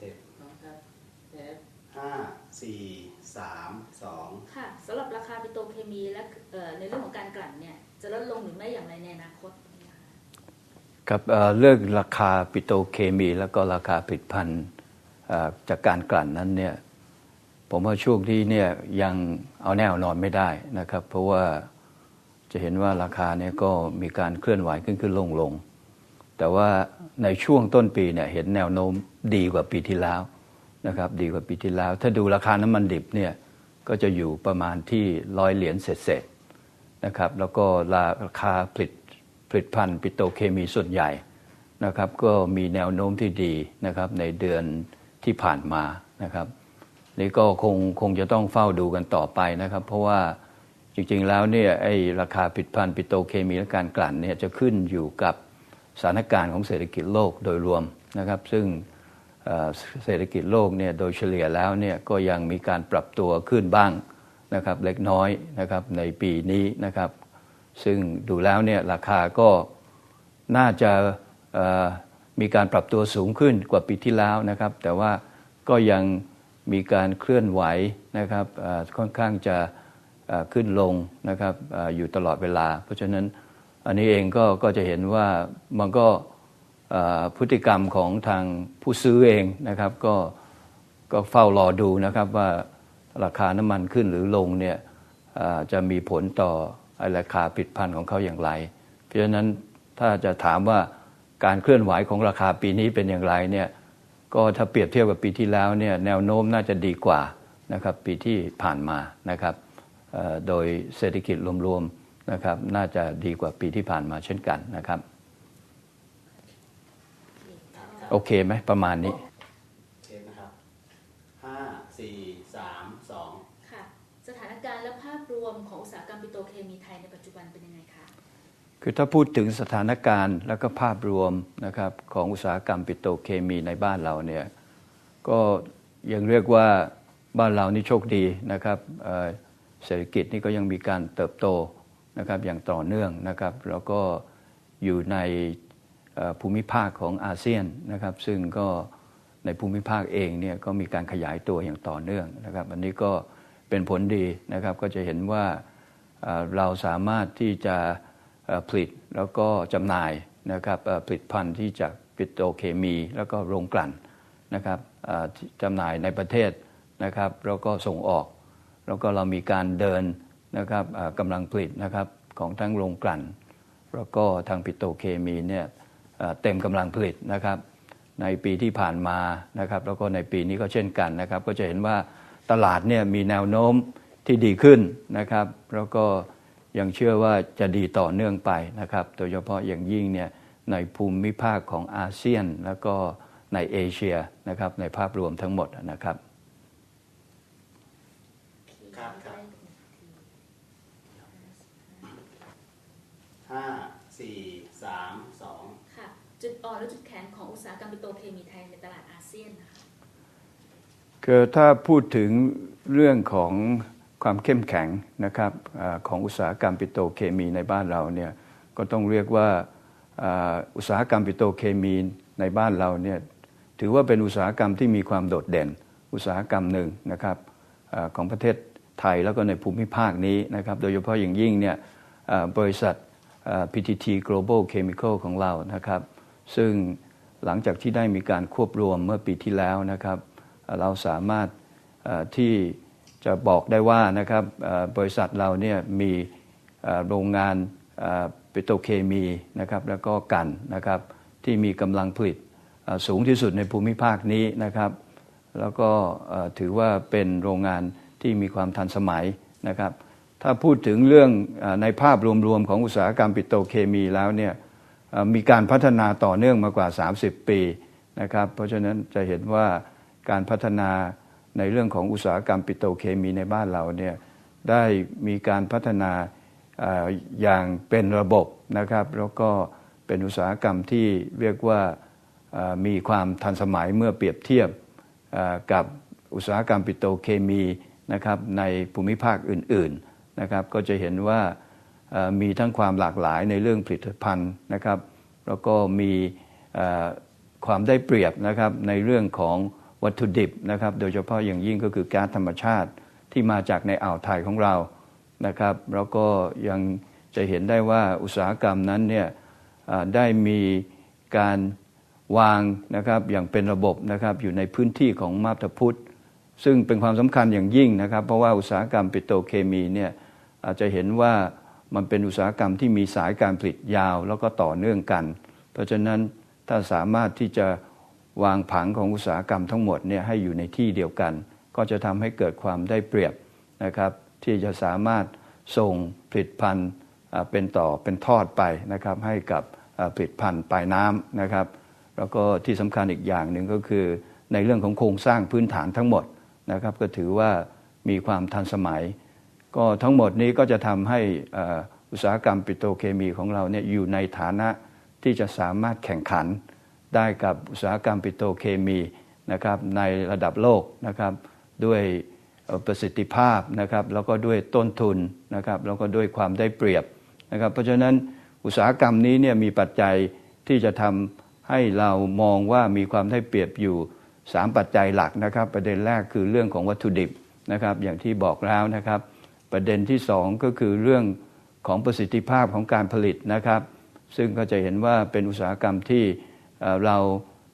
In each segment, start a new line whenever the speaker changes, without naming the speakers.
เทป
พร้อมครับเทป
ห้าสี่สามสอง
ค่ะสำหรับราคาปิโตรเคมีและเอ่อในเรื่องของการกลั่นเนี่ยจะลดลงหรือไม่อย่างไรในอนาคตเนี่ยค่ะ
ครับเอ่อเรื่องราคาปิโตรเคมี แล้วก็ราคาผลิตภัณฑ์เอ่อจากการกลั่นนั้นเนี่ยผมว่าช่วงที่เนี่ยยังเอาแน่เอานอนไม่ได้นะครับ เพราะว่าจะเห็นว่าราคาเนี่ยก็มีการเคลื่อนไหวขึ้นขึ้นลงลง แต่ว่าในช่วงต้นปีเนี่ยเห็นแนวโน้มดีกว่าปีที่แล้วนะครับดีกว่าปีที่แล้ว ถ้าดูราคาน้ำมันดิบเนี่ยก็จะอยู่ประมาณที่ร้อยเหรียญเศษๆนะครับแล้วก็ราคาผลิตผลิตภัณฑ์ปิโตเคมีส่วนใหญ่นะครับก็มีแนวโน้มที่ดีนะครับในเดือนที่ผ่านมานะครับนี่ก็คงคงจะต้องเฝ้าดูกันต่อไปนะครับ เพราะว่าจริงๆแล้วเนี่ยไอ้ราคาผลิตภัณฑ์ปิโตเคมีและการกลั่นเนี่ยจะขึ้นอยู่กับ สถานการณ์ของเศรษฐกิจโลกโดยรวมนะครับซึ่งเศรษฐกิจโลกเนี่ยโดยเฉลี่ยแล้วเนี่ยก็ยังมีการปรับตัวขึ้นบ้างนะครับเล็กน้อยนะครับในปีนี้นะครับซึ่งดูแล้วเนี่ยราคาก็น่าจะมีการปรับตัวสูงขึ้นกว่าปีที่แล้วนะครับแต่ว่าก็ยังมีการเคลื่อนไหวนะครับค่อนข้างจะขึ้นลงนะครับอยู่ตลอดเวลา เพราะฉะนั้น อันนี้เองก็ก็จะเห็นว่ามันก็พฤติกรรมของทางผู้ซื้อเองนะครับก็ก็เฝ้ารอดูนะครับว่าราคาน้ำมันขึ้นหรือลงเนี่ยจะมีผลต่อราคาผลิตภัณฑ์ของเขาอย่างไร เพราะฉะนั้นถ้าจะถามว่าการเคลื่อนไหวของราคาปีนี้เป็นอย่างไรเนี่ยก็ถ้าเปรียบเทียบกับปีที่แล้วเนี่ยแนวโน้มน่าจะดีกว่านะครับปีที่ผ่านมานะครับโดยเศรษฐกิจรวมๆ นะครับ น่าจะดีกว่าปีที่ผ่านมาเช่นกันนะครับ โอเคไหมประมาณนี้
เทปนะครับห้าสี่สามสอง
ค่ะ สถานการณ์และภาพรวมของอุตสาหกรรมปิโตรเคมีไทยในปัจจุบันเป็นยังไงคะ
คือถ้าพูดถึงสถานการณ์แล้วก็ภาพรวมนะครับของอุตสาหกรรมปิโตรเคมีในบ้านเราเนี่ยก็ยังเรียกว่าบ้านเรานี่โชคดีนะครับเอ่อเศรษฐกิจนี่ก็ยังมีการเติบโต นะครับอย่างต่อเนื่องนะครับแล้วก็อยู่ในภูมิภาคของอาเซียนนะครับ ซึ่งก็ในภูมิภาคเองเนี่ยก็มีการขยายตัวอย่างต่อเนื่องนะครับ อันนี้ก็เป็นผลดีนะครับก็จะเห็นว่าเราสามารถที่จะผลิตแล้วก็จำหน่ายนะครับผลิตภัณฑ์ที่จากปิโตรเคมี แล้วก็โรงกลั่นนะครับจำหน่ายในประเทศนะครับแล้วก็ส่งออก แล้วก็เรามีการเดิน นะครับกำลังผลิตนะครับของทั้งโรงกลั่น แล้วก็ทางปิโตเคมีเนี่ยเต็มกำลังผลิตนะครับ ในปีที่ผ่านมานะครับแล้วก็ในปีนี้ก็เช่นกันนะครับก็จะเห็นว่าตลาดเนี่ยมีแนวโน้มที่ดีขึ้นนะครับ แล้วก็ยังเชื่อว่าจะดีต่อเนื่องไปนะครับ โดยเฉพาะอย่างยิ่งเนี่ยในภูมิภาคของอาเซียน แล้วก็ในเอเชียนะครับในภาพรวมทั้งหมดนะครับ
ครับห้าสี่สามสอง
ค่ะ จุดอ่อนและจุดแข็งของอุตสาหกรรมปิโตรเคมีไทยในตลาดอาเซียนนะคะ
คือถ้าพูดถึงเรื่องของความเข้มแข็งนะครับอของอุตสาหกรรมปิโตรเคมีในบ้านเราเนี่ยก็ต้องเรียกว่าอุตสาหกรรมปิโตรเคมีในบ้านเราเนี่ยถือว่าเป็นอุตสาหกรรมที่มีความโดดเด่น อุตสาหกรรมหนึ่งนะครับอของประเทศไทยแล้วก็ในภูมิภาคนี้นะครับโดยเฉพาะอย่างยิ่งเนี่ยบริษัท PTT Global Chemical ของเรานะครับ ซึ่งหลังจากที่ได้มีการควบรวมเมื่อปีที่แล้วนะครับ เราสามารถที่จะบอกได้ว่านะครับบริษัทเราเนี่ยมีโรงงานปิโตรเคมีนะครับแล้วก็กันนะครับที่มีกำลังผลิตสูงที่สุดในภูมิภาคนี้นะครับ แล้วก็ถือว่าเป็นโรงงานที่มีความทันสมัยนะครับ ถ้าพูดถึงเรื่องในภาพรวมๆของอุตสาหกรรมปิโตรเคมีแล้วเนี่ย มีการพัฒนาต่อเนื่องมากว่า 30 ปีนะครับ เพราะฉะนั้นจะเห็นว่าการพัฒนาในเรื่องของอุตสาหกรรมปิโตรเคมีในบ้านเราเนี่ยได้มีการพัฒนาอย่างเป็นระบบนะครับ แล้วก็เป็นอุตสาหกรรมที่เรียกว่ามีความทันสมัยเมื่อเปรียบเทียบกับอุตสาหกรรมปิโตรเคมีนะครับในภูมิภาคอื่นๆนะครับ ก็จะเห็นว่า มีทั้งความหลากหลายในเรื่องผลิตภัณฑ์นะครับ แล้วก็มีความได้เปรียบนะครับในเรื่องของวัตถุดิบนะครับ โดยเฉพาะอย่างยิ่งก็คือก๊าซธรรมชาติที่มาจากในอ่าวไทยของเรานะครับ แล้วก็ยังจะเห็นได้ว่าอุตสาหกรรมนั้นเนี่ยได้มีการวางนะครับอย่างเป็นระบบนะครับอยู่ในพื้นที่ของมาบตาพุทธซึ่งเป็นความสำคัญอย่างยิ่งนะครับ เพราะว่าอุตสาหกรรมปิโตรเคมีเนี่ยอาจจะเห็นว่า มันเป็นอุตสาหกรรมที่มีสายการผลิตยาวแล้วก็ต่อเนื่องกัน เพราะฉะนั้นถ้าสามารถที่จะวางผังของอุตสาหกรรมทั้งหมดเนี่ยให้อยู่ในที่เดียวกัน ก็จะทำให้เกิดความได้เปรียบนะครับที่จะสามารถส่งผลิตภัณฑ์เป็นต่อเป็นทอดไปนะครับให้กับผลิตภัณฑ์ปลายน้ำนะครับ แล้วก็ที่สำคัญอีกอย่างหนึ่งก็คือ ในเรื่องของโครงสร้างพื้นฐานทั้งหมดนะครับก็ถือว่ามีความทันสมัย ก็ทั้งหมดนี้ก็จะทำให้อุตสาหกรรมปิโตรเคมีของเราเนี่ยอยู่ในฐานะที่จะสามารถแข่งขันได้กับอุตสาหกรรมปิโตรเคมีนะครับในระดับโลกนะครับด้วยประสิทธิภาพนะครับแล้วก็ด้วยต้นทุนนะครับแล้วก็ด้วยความได้เปรียบนะครับเพราะฉะนั้นอุตสาหกรรมนี้เนี่ยมีปัจจัยที่จะทำให้เรามองว่ามีความได้เปรียบอยู่ 3 ปัจจัยหลักนะครับ ประเด็นแรกคือเรื่องของวัตถุดิบนะครับอย่างที่บอกแล้วนะครับ ประเด็นที่2ก็คือเรื่องของประสิทธิภาพของการผลิตนะครับ ซึ่งก็จะเห็นว่าเป็นอุตสาหกรรมที่เรา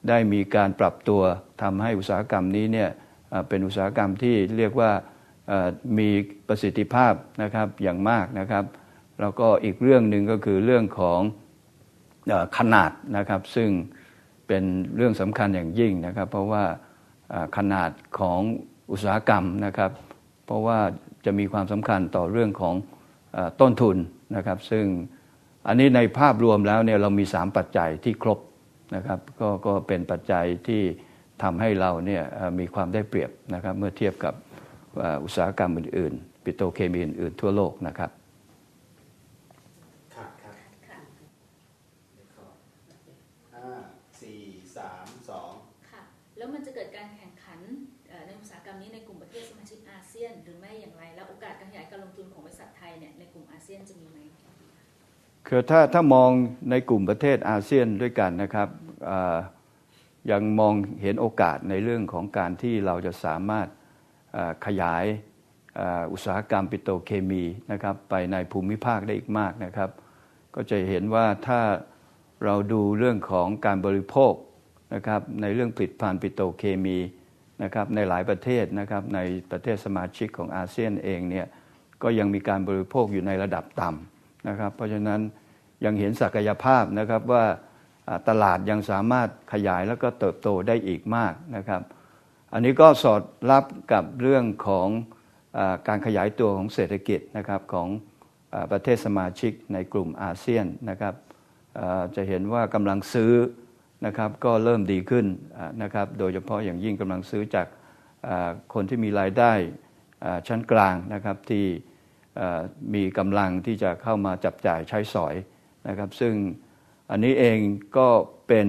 ได้มีการปรับตัวทำให้อุตสาหกรรมนี้เนี่ยเป็นอุตสาหกรรมที่เรียกว่ามีประสิทธิภาพนะครับอย่างมากนะครับ แล้วก็อีกเรื่องหนึ่งก็คือเรื่องของขนาดนะครับ ซึ่งเป็นเรื่องสำคัญอย่างยิ่งนะครับ เพราะว่าขนาดของอุตสาหกรรมนะครับ เพราะว่า จะมีความสำคัญต่อเรื่องของอต้นทุนนะครับ ซึ่งอันนี้ในภาพรวมแล้วเนี่ยเรามี 3 ปัจจัยที่ครบนะครับก็ก็เป็นปัจจัยที่ทำให้เราเนี่ยมีความได้เปรียบนะครับเมื่อเทียบกับอุตสาหกรรมอื่นๆ ปิโตรเคมีอื่นๆทั่วโลกนะครับ
เนี่
ยในกลุ่มอาเซียนจะมีไหม
คือถ้าถ้ามองในกลุ่มประเทศอาเซียนด้วยกันนะครับยังมองเห็นโอกาสในเรื่องของการที่เราจะสามารถขยายอุตสาหกรรมปิโตเคมีนะครับไปในภูมิภาคได้อีกมากนะครับ ก็จะเห็นว่าถ้าเราดูเรื่องของการบริโภคนะครับในเรื่องผลิตภัณฑ์ปิโตเคมีนะครับในหลายประเทศนะครับในประเทศสมาชิกของอาเซียนเองเนี่ย ก็ยังมีการบริโภคอยู่ในระดับต่ำนะครับ เพราะฉะนั้นยังเห็นศักยภาพนะครับว่าตลาดยังสามารถขยายแล้วก็เติบโตได้อีกมากนะครับ อันนี้ก็สอดรับกับเรื่องของอการขยายตัวของเศรษฐกิจนะครับของอประเทศสมาชิกในกลุ่มอาเซียนนะครับจะเห็นว่ากำลังซื้อนะครับก็เริ่มดีขึ้นนะครับ โดยเฉพาะอย่างยิ่งกำลังซื้อจากคนที่มีรายได้ ชั้นกลางนะครับที่มีกำลังที่จะเข้ามาจับจ่ายใช้สอยนะครับ ซึ่งอันนี้เองก็เป็น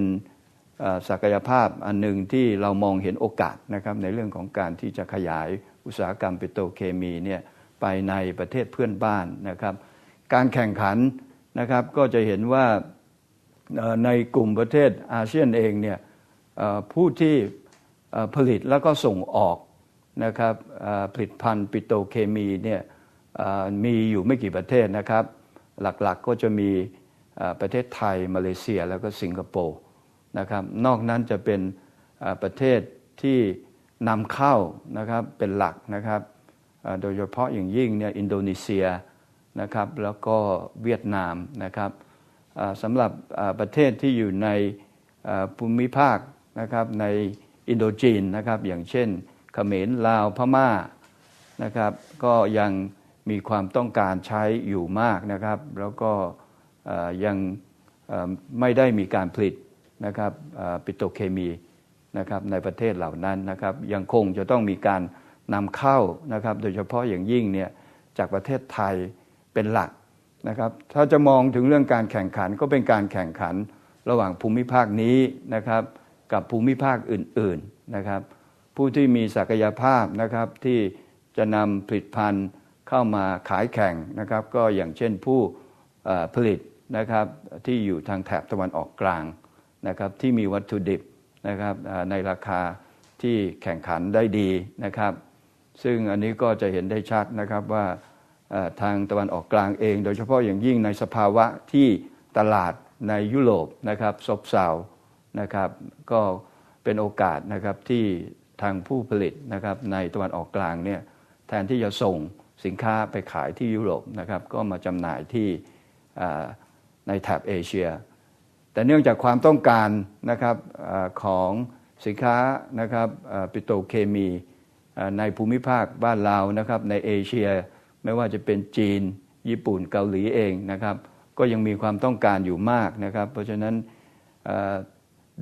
ศักยภาพอันหนึ่งที่เรามองเห็นโอกาสนะครับในเรื่องของการที่จะขยายอุตสาหกรรมปิโตรเคมีเนี่ยไปในประเทศเพื่อนบ้านนะครับ การแข่งขันนะครับก็จะเห็นว่าในกลุ่มประเทศอาเซียนเองเนี่ยผู้ที่ผลิตแล้วก็ส่งออก นะครับผลิตภัณฑ์ปิโตเคมีเนี่ยมีอยู่ไม่กี่ประเทศนะครับ หลักๆก็จะมีประเทศไทย มาเลเซียแล้วก็สิงคโปร์นะครับนอกนั้นจะเป็นประเทศที่นำเข้านะครับเป็นหลักนะครับโดยเฉพาะอย่างยิ่งเนี่ยอินโดนีเซียนะครับแล้วก็เวียดนามนะครับสำหรับประเทศที่อยู่ในภูมิภาคนะครับในอินโดจีนนะครับอย่างเช่น ขมรลาวพม่านะครับ ก็ยังมีความต้องการใช้อยู่มากนะครับ แล้วก็ยังไม่ได้มีการผลิตนะครับปิโตเคมีนะครับในประเทศเหล่านั้นนะครับ ยังคงจะต้องมีการนำเข้านะครับ โดยเฉพาะอย่างยิ่งเนี่ยจากประเทศไทยเป็นหลักนะครับ ถ้าจะมองถึงเรื่องการแข่งขันก็เป็นการแข่งขันระหว่างภูมิภาคนี้นะครับ กับภูมิภาคอื่นๆนะครับ ผู้ที่มีศักยภาพนะครับที่จะนำผลิตภัณฑ์เข้ามาขายแข่งนะครับ ก็อย่างเช่นผู้ผลิตนะครับที่อยู่ทางแถบตะวันออกกลางนะครับที่มีวัตถุดิบนะครับในราคาที่แข่งขันได้ดีนะครับ ซึ่งอันนี้ก็จะเห็นได้ชัดนะครับว่าทางตะวันออกกลางเอง โดยเฉพาะอย่างยิ่งในสภาวะที่ตลาดในยุโรปนะครับซบเซานะครับ ก็เป็นโอกาสนะครับที่ ทางผู้ผลิตนะครับในตะวันออกกลางเนี่ยแทนที่จะส่งสินค้าไปขายที่ยุโรปนะครับก็มาจำหน่ายที่ในแถบเอเชีย แต่เนื่องจากความต้องการนะครับอของสินค้านะครับปิโตรเคมีในภูมิภาคบ้านเรานะครับในเอเชียไม่ว่าจะเป็นจีน ญี่ปุ่นเกาหลีเองนะครับ ก็ยังมีความต้องการอยู่มากนะครับ เพราะฉะนั้น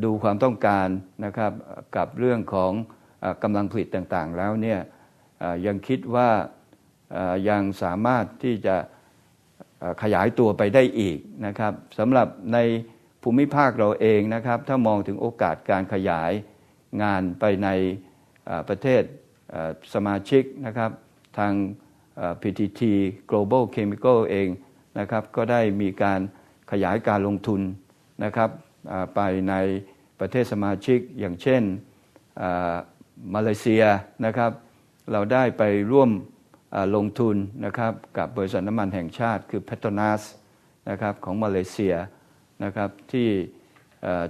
ดูความต้องการนะครับกับเรื่องของ กำลังผลิตต่างๆ แล้วเนี่ยยังคิดว่ายังสามารถที่จะขยายตัวไปได้อีกนะครับสำหรับในภูมิภาคเราเองนะครับ ถ้ามองถึงโอกาสการขยายงานไปในประเทศสมาชิกนะครับ ทาง PTT Global Chemical เองนะครับ ก็ได้มีการขยายการลงทุนนะครับไปในประเทศสมาชิกอย่างเช่น มาเลเซียนะครับ เราได้ไปร่วมลงทุนนะครับกับบริษัทน้ำมันแห่งชาติคือ Petronas นะครับของมาเลเซียนะครับที่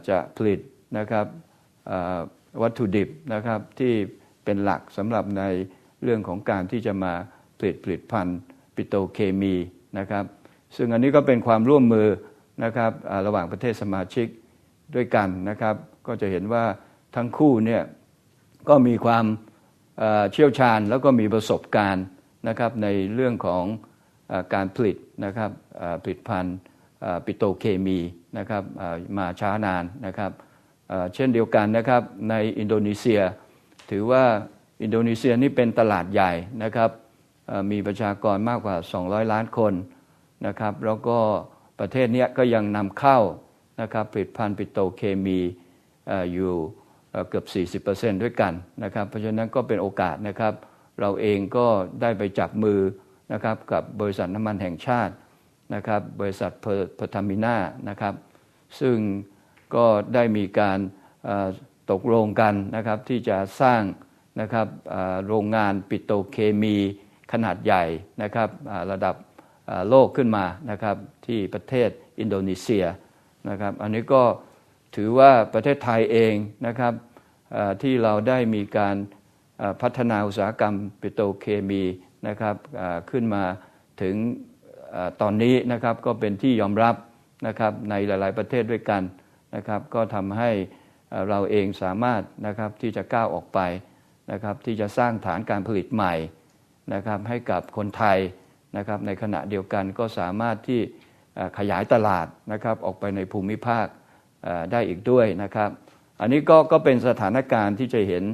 จะผลิตนะครับวัตถุดิบนะครับที่เป็นหลักสำหรับในเรื่องของการที่จะมาผลิตผลิตภัณฑ์ปิโตเคมีนะครับ ซึ่งอันนี้ก็เป็นความร่วมมือนะครับระหว่างประเทศสมาชิกด้วยกันนะครับ ก็จะเห็นว่าทั้งคู่เนี่ย ก็มีความเชี่ยวชาญแล้วก็มีประสบการณ์นะครับในเรื่องของอการผลิตนะครับผลิตภัณฑ์ปิโตเคมีนะครับมาช้านานนะครับเช่นเดียวกันนะครับในอินโดนีเซีย ถือว่าอินโดนีเซียนี่เป็นตลาดใหญ่นะครับมีประชากรมากกว่า 200 ล้านคนนะครับแล้วก็ประเทศนี้ก็ยังนำเข้านะครับผลิตภัณฑ์ปิโตเคมีอยู่ เอ่อเกือบ 40%ด้วยกันนะครับเพราะฉะนั้นก็เป็นโอกาสนะครับ เราเองก็ได้ไปจับมือนะครับกับบริษัทน้ำมันแห่งชาตินะครับบริษัทเพอร์ทามิน่านะครับซึ่งก็ได้มีการตกลงกันนะครับที่จะสร้างนะครับโรงงานปิโตเคมีขนาดใหญ่นะครับระดับโลกขึ้นมานะครับที่ประเทศอินโดนีเซียนะครับอันนี้ก็ ถือว่าประเทศไทยเองนะครับที่เราได้มีการพัฒนาอุตสาหกรรมปิโตรเคมีนะครับขึ้นมาถึงตอนนี้นะครับก็เป็นที่ยอมรับนะครับในหลาย ๆประเทศด้วยกันนะครับ ก็ทำให้เราเองสามารถนะครับที่จะก้าวออกไปนะครับที่จะสร้างฐานการผลิตใหม่นะครับให้กับคนไทยนะครับในขณะเดียวกันก็สามารถที่ขยายตลาดนะครับออกไปในภูมิภาค ได้อีกด้วยนะครับ อันนี้ก็ก็เป็นสถานการณ์ที่จะเห็น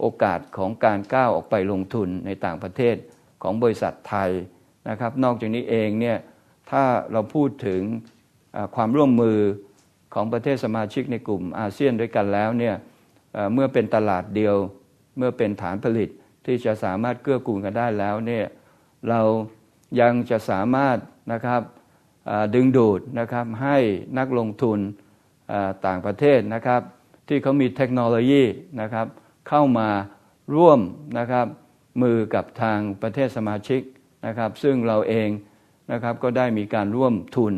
โอกาสของการก้าวออกไปลงทุนในต่างประเทศของบริษัทไทยนะครับ นอกจากนี้เองเนี่ยถ้าเราพูดถึงความร่วมมือของประเทศสมาชิกในกลุ่มอาเซียนด้วยกันแล้วเนี่ยเมื่อเป็นตลาดเดียวเมื่อเป็นฐานผลิตที่จะสามารถเกื้อกูลกันได้แล้วเนี่ยเรายังจะสามารถนะครับดึงดูดนะครับให้นักลงทุน ต่างประเทศนะครับที่เขามีเทคโนโลยีนะครับเข้ามาร่วมนะครับมือกับทางประเทศสมาชิกนะครับซึ่งเราเองนะครับก็ได้มีการร่วมทุน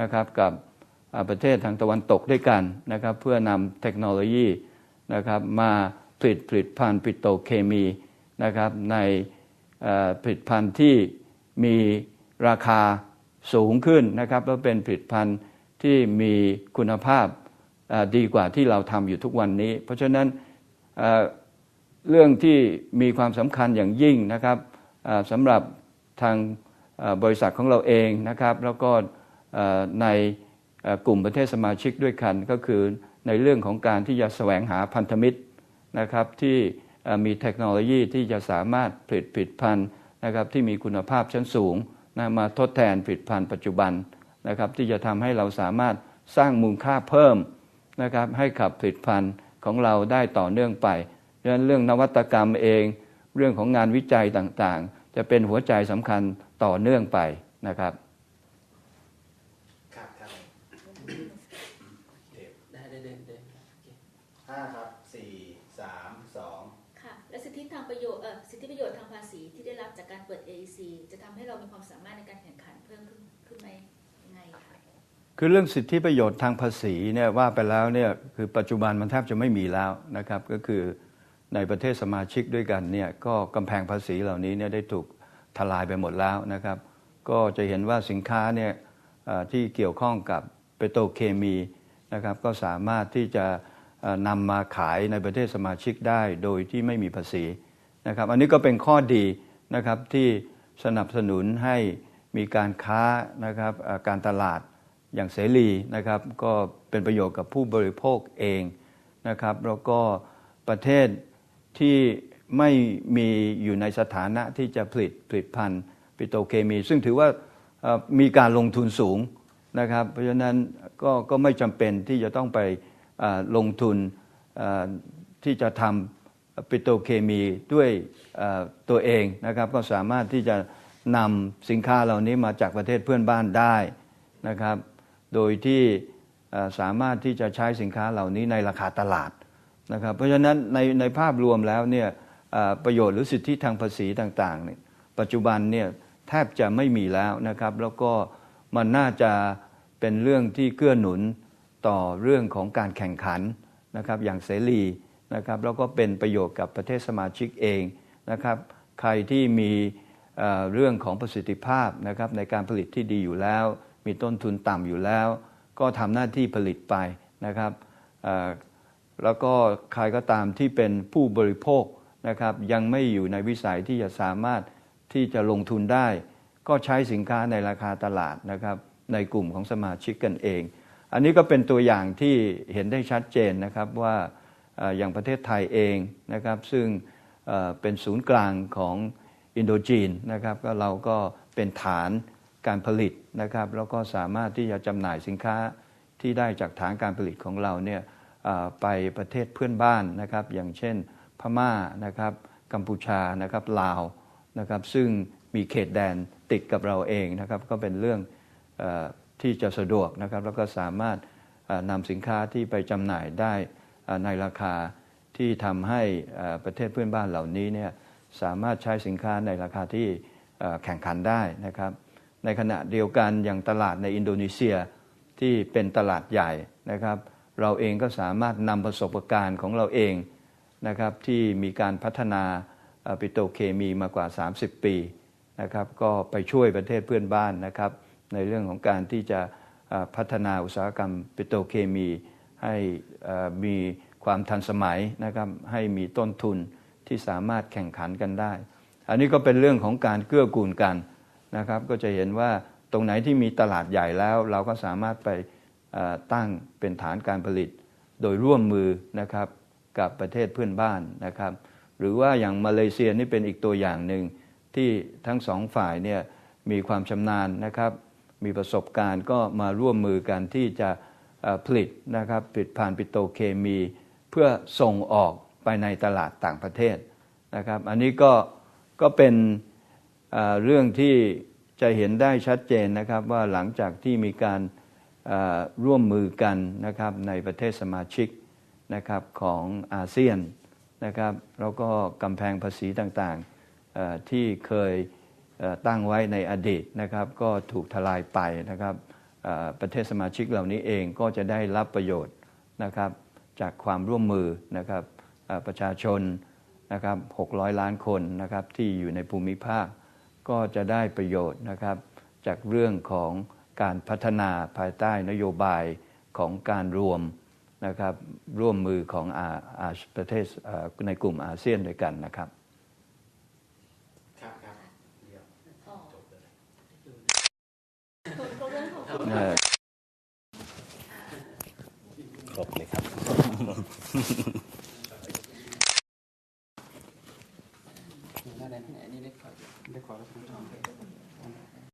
นะครับกับประเทศทางตะวันตกด้วยกันนะครับเพื่อนำเทคโนโลยีนะครับมาผลิตผลิตภัณฑ์ปิโตเคมีนะครับในผลิตภัณฑ์ที่มีราคาสูงขึ้นนะครับแล้วเป็นผลิตภัณฑ์ ที่มีคุณภาพดีกว่าที่เราทำอยู่ทุกวันนี้ เพราะฉะนั้นเรื่องที่มีความสำคัญอย่างยิ่งนะครับสำหรับทางบริษัทของเราเองนะครับ แล้วก็ในกลุ่มประเทศสมาชิกด้วยกันก็คือในเรื่องของการที่จะแสวงหาพันธมิตรนะครับที่มีเทคโนโลยีที่จะสามารถผลิตผลิตภัณฑ์นะครับที่มีคุณภาพชั้นสูงนะมาทดแทนผลิตภัณฑ์ปัจจุบัน นะครับที่จะทำให้เราสามารถสร้างมูลค่าเพิ่มนะครับให้กับผลิตภัณฑ์ของเราได้ต่อเนื่องไปดังนั้นเรื่องนวัตกรรมเอง เรื่องของงานวิจัยต่างๆ จะเป็นหัวใจสำคัญต่อเนื่องไปนะครับ
ครับครับเทป
ได้ได้ได้ได้โอเค
ห้าครับสี่สาามสอง
ค่ะ และสิทธิทางประโยชน์เออสิทธิประโยชน์ทางภาษีที่ได้รับจากการเปิด AEC จะทำให้เรามีความสามารถในการแข่งขันเพิ่มขึ้นขึ้นไหมยังไงคะ
คือเรื่องสิทธิประโยชน์ทางภาษีเนี่ยว่าไปแล้วเนี่ยคือปัจจุบันมันแทบจะไม่มีแล้วนะครับ ก็คือในประเทศสมาชิกด้วยกันเนี่ยก็กำแพงภาษีเหล่านี้เนี่ยได้ถูกทลายไปหมดแล้วนะครับ ก็จะเห็นว่าสินค้าเนี่ยที่เกี่ยวข้องกับเปโตรเคมีนะครับก็สามารถที่จะนำมาขายในประเทศสมาชิกได้โดยที่ไม่มีภาษีนะครับอันนี้ก็เป็นข้อดีนะครับที่สนับสนุนให้มีการค้านะครับการตลาด อย่างเสรีนะครับ ก็เป็นประโยชน์กับผู้บริโภคเองนะครับ แล้วก็ประเทศที่ไม่มีอยู่ในสถานะที่จะผลิตผลิตภัณฑ์ปิโตรเคมี ซึ่งถือว่ามีการลงทุนสูงนะครับ เพราะฉะนั้นก็ก็ไม่จำเป็นที่จะต้องไปลงทุนที่จะทำปิโตรเคมีด้วยตัวเองนะครับ ก็สามารถที่จะนำสินค้าเหล่านี้มาจากประเทศเพื่อนบ้านได้นะครับ โดยที่สามารถที่จะใช้สินค้าเหล่านี้ในราคาตลาดนะครับเพราะฉะนั้นในในภาพรวมแล้วเนี่ยประโยชน์หรือสิทธิทางภาษีต่างๆเนี่ยปัจจุบันเนี่ยแทบจะไม่มีแล้วนะครับ แล้วก็มันน่าจะเป็นเรื่องที่เกื้อหนุนต่อเรื่องของการแข่งขันนะครับอย่างเสรีนะครับแล้วก็เป็นประโยชน์กับประเทศสมาชิกเองนะครับใครที่มีเรื่องของประสิทธิภาพนะครับในการผลิตที่ดีอยู่แล้ว มีต้นทุนต่ำอยู่แล้ว ก็ทำหน้าที่ผลิตไปนะครับแล้วก็ใครก็ตามที่เป็นผู้บริโภคนะครับ ยังไม่อยู่ในวิสัยที่จะสามารถที่จะลงทุนได้ ก็ใช้สินค้าในราคาตลาดนะครับ ในกลุ่มของสมาชิกกันเอง อันนี้ก็เป็นตัวอย่างที่เห็นได้ชัดเจนนะครับว่าอย่างประเทศไทยเองนะครับ ซึ่งเป็นศูนย์กลางของอินโดจีนนะครับก็เราก็เป็นฐาน การผลิตนะครับแล้วก็สามารถที่จะจำหน่ายสินค้าที่ได้จากฐานการผลิตของเราเนี่ยไปประเทศเพื่อนบ้านนะครับ อย่างเช่นพม่านะครับกัมพูชานะครับลาวนะครับซึ่งมีเขตแดนติดกับเราเองนะครับก็เป็นเรื่องอที่จะสะดวกนะครับแล้วก็สามารถนำสินค้าที่ไปจำหน่ายได้ในราคาที่ทำให้ประเทศเพื่อนบ้านเหล่านี้เนี่ยสามารถใช้สินค้าในราคาที่แข่งขันได้นะครับ ในขณะเดียวกันอย่างตลาดในอินโดนีเซียที่เป็นตลาดใหญ่นะครับ เราเองก็สามารถนำประสบการณ์ของเราเองนะครับที่มีการพัฒนาปิโตเคมีมากว่า 30 ปีนะครับก็ไปช่วยประเทศเพื่อนบ้านนะครับ ในเรื่องของการที่จะพัฒนาอุตสาหกรรมปิโตเคมีให้มีความทันสมัยนะครับให้มีต้นทุนที่สามารถแข่งขันกันได้ อันนี้ก็เป็นเรื่องของการเกื้อกูลกัน นะครับก็จะเห็นว่าตรงไหนที่มีตลาดใหญ่แล้ว เราก็สามารถไปตั้งเป็นฐานการผลิต โดยร่วมมือนะครับกับประเทศเพื่อนบ้านนะครับ หรือว่าอย่างมาเลเซียนี่เป็นอีกตัวอย่างหนึ่งที่ทั้งสองฝ่ายเนี่ยมีความชำนาญนะครับ มีประสบการณ์ก็มาร่วมมือกันที่จะผลิตนะครับผลิตผ่านปิโตเคมี เพื่อส่งออกไปในตลาดต่างประเทศนะครับ อันนี้ก็ก็เป็น เรื่องที่จะเห็นได้ชัดเจนนะครับว่าหลังจากที่มีการร่วมมือกันนะครับในประเทศสมาชิกนะครับของอาเซียนนะครับแล้วก็กำแพงภาษีต่างๆที่เคยตั้งไว้ในอดีตนะครับก็ถูกทลายไปนะครับประเทศสมาชิกเหล่านี้เองก็จะได้รับประโยชน์นะครับจากความร่วมมือนะครับประชาชนนะครับ600 ล้านคนนะครับที่อยู่ในภูมิภาค ก็จะได้ประโยชน์นะครับ จากเรื่องของการพัฒนาภายใต้นโยบายของการรวมนะครับร่วมมือของอาอาประเทศเอ่อในกลุ่มอาเซียนด้วยกันนะครับ
ครับครับเดี๋ยว
อ๋อ
จบเลย
ครบแล้วขอบคุณ
เอ่อ
ครบเลยครับ class.